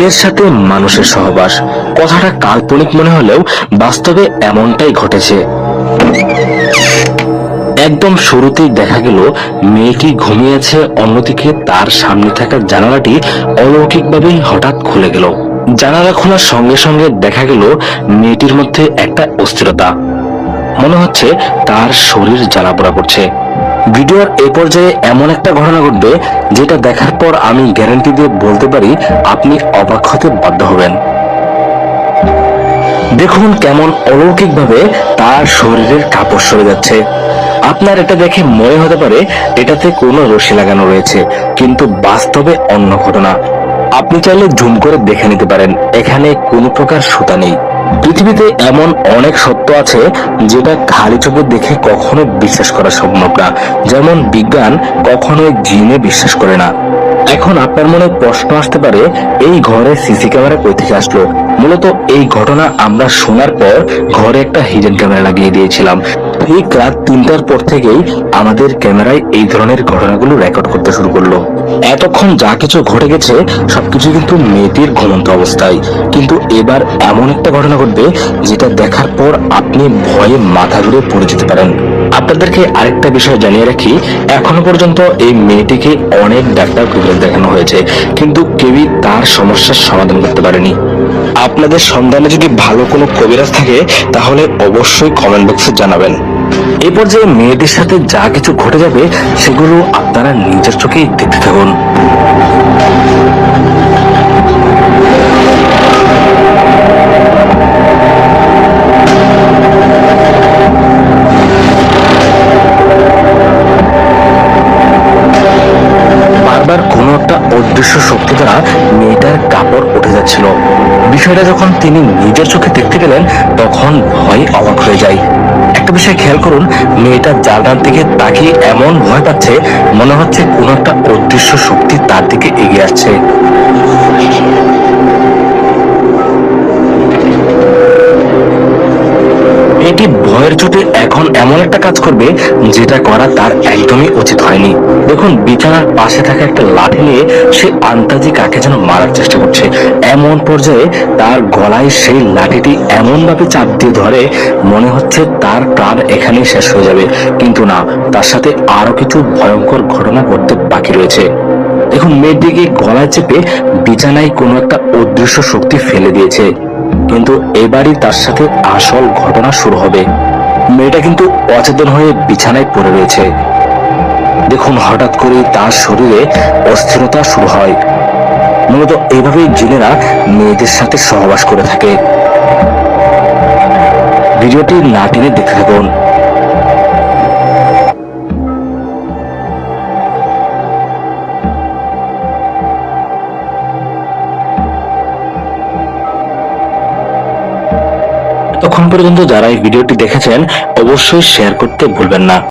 জিনের সাথে মানুষের সহবাস। কথাটা কাল্পনিক মনে হলেও বাস্তবে এমনটাই ঘটেছে। একদম শুরুতেই দেখা গেল, মেয়েটি ঘুমিয়েছে, অন্যদিকে তার সামনে থাকা জানালাটি অলৌকিকভাবেই হঠাৎ খুলে গেল। জানালা খোলার সঙ্গে সঙ্গে দেখা গেল, মেয়েটির মধ্যে একটা অস্থিরতা। মনে হচ্ছে তার শরীর জ্বালা জ্বালাপোড়া করছে। ভিডিওর এই পর্যায়ে এমন একটা ঘটনা ঘটবে যেটা দেখার পর আমি গ্যারান্টি দিয়ে বলতে পারি আপনি অবাক হতে বাধ্য হবেন। দেখুন কেমন অলৌকিকভাবে তার শরীরের কাপড় সরে যাচ্ছে। আপনার এটা দেখে মনে হতে পারে এটাতে কোনো রশি লাগানো রয়েছে, কিন্তু বাস্তবে অন্য ঘটনা। আপনি চাইলে জুম করে দেখে নিতে পারেন, এখানে কোনো প্রকার সুতা নেই। পৃথিবীতে এমন অনেক সত্য আছে যেটা খালি চোখে দেখে কখনো বিশ্বাস করা সম্ভব না। যেমন বিজ্ঞান কখনোই জিনে বিশ্বাস করে না। এখন আপনার মনে প্রশ্ন আসতে পারে, এই ঘরে সিসি ক্যামেরা কই থেকে আসলো? মূলত এই ঘটনা আমরা শোনার পর ঘরে একটা হিডেন ক্যামেরা লাগিয়ে দিয়েছিলাম। ঠিক রাত তিনটার পর থেকেই আমাদের ক্যামেরায় এই ধরনের ঘটনাগুলো রেকর্ড করতে শুরু করল। এতক্ষণ যা কিছু ঘটে গেছে, সবকিছু কিন্তু মেয়েটির ঘুমন্ত অবস্থায়। কিন্তু এবার এমন একটা ঘটনা ঘটবে, যেটা দেখার পর আপনি ভয়ে মাথা ঘুরে পড়ে যেতে পারেন। আপনাদেরকে আরেকটা বিষয় জানিয়ে রাখি, এখনও পর্যন্ত এই মেয়েটিকে অনেক ডাক্তার কবিরাজ দেখানো হয়েছে, কিন্তু কেউই তার সমস্যার সমাধান করতে পারেনি। আপনাদের সন্ধানে যদি ভালো কোনো কবিরাজ থাকে, তাহলে অবশ্যই কমেন্ট বক্সে জানাবেন। এই পর্যায়ে মেয়েদের সাথে যা কিছু ঘটে যাবে, সেগুলো আপনারা নিজের চোখেই দেখতে থাকুন। বারবার কোনো একটা অদৃশ্য শক্তি দ্বারা মেয়েটার কাপড় উঠে যাচ্ছিল। বিষয়টা যখন তিনি নিজের চোখে দেখতে পেলেন, তখন ভয় অবাক হয়ে যায়। একটা বিষয় খেয়াল করুন, মেয়েটা জানলার দিকে তাকিয়ে এমন ভয় পাচ্ছে, মনে হচ্ছে কোনো একটা অদৃশ্য শক্তি তার দিকে এগিয়ে আসছে। এটি ভয়ের চোটে এখন এমন একটা কাজ করবে, যেটা করা তার একদমই উচিত হয়নি। দেখুন, বিছানার পাশে থাকা একটা লাঠি নিয়ে সে আন্তাজি কাকে যেন মারার চেষ্টা করছে। এমন পর্যায়ে তার গলায় সেই লাঠিটি এমন ভাবে চাপ দিয়ে ধরে, মনে হচ্ছে তার প্রাণ এখানেই শেষ হয়ে যাবে। কিন্তু না, তার সাথে আরও কিছু ভয়ঙ্কর ঘটনা ঘটতে বাকি রয়েছে। দেখুন মেয়েটিকে গলায় চেপে বিছানায় কোনো একটা অদৃশ্য শক্তি ফেলে দিয়েছে। কিন্তু এবারই তার সাথে আসল ঘটনা শুরু হবে। মেয়েটা কিন্তু অচেতন হয়ে বিছানায় পড়ে রয়েছে। দেখুন, হঠাৎ করে তার শরীরে অস্থিরতা শুরু হয়। মূলত এইভাবেই জিনেরা মেয়েদের সাথে সহবাস করে থাকে। ভিডিওটি না টেনে দেখতে থাকুন। তখন পর্যন্ত যারা এই ভিডিওটি দেখেছেন, অবশ্যই শেয়ার করতে ভুলবেন না।